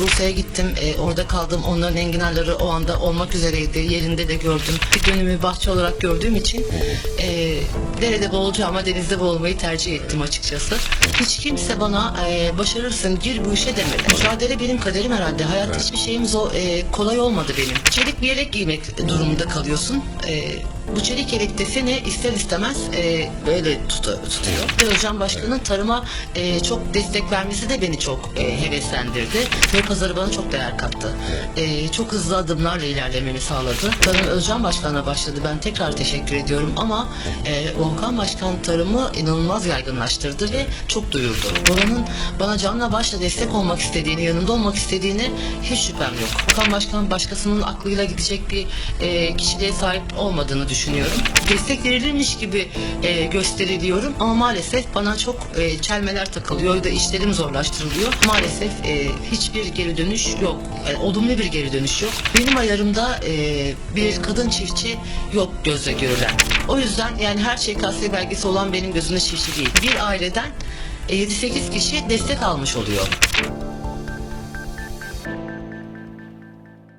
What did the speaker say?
Bursa'ya gittim. E, orada kaldım. Onların enginarları o anda olmak üzereydi. Yerinde de gördüm. Bir dönümü bahçe olarak gördüğüm için e, derede boğulacağıma denizde boğulmayı tercih ettim açıkçası. Hiç kimse bana e, başarırsın gir bu işe demedi. Mücadele benim kaderim herhalde. Hayatta hiçbir şeyim zor, e, kolay olmadı benim. Çelik bir yelek giymek durumunda kalıyorsun. E, bu çelik yelek de seni ister istemez e, böyle tutu- tutuyor. Ve Hocam Başkan'ın tarıma e, çok destek vermesi de beni çok e, heveslendirdi. Ve pazarı bana çok değer kattı. E, çok hızlı adımlarla ilerlememi sağladı. Tarım Özcan Başkan'a başladı. Ben tekrar teşekkür ediyorum ama e, Volkan Başkan tarımı inanılmaz yaygınlaştırdı ve çok duyurdu. Oranın bana canla başla destek olmak istediğini, yanında olmak istediğini hiç şüphem yok. Volkan Başkan başkasının aklıyla gidecek bir e, kişiliğe sahip olmadığını düşünüyorum. Destek verilirmiş gibi e, gösteriliyorum ama maalesef bana çok e, çelmeler takılıyor da işlerim zorlaştırılıyor. Maalesef e, hiçbir geri dönüş yok. Yani olumlu bir geri dönüş yok. Benim ayarımda e, bir kadın çiftçi yok gözle görülen. O yüzden yani her şey KS belgesi olan benim gözümde çiftçi değil. Bir aileden e, 7-8 kişi destek almış oluyor.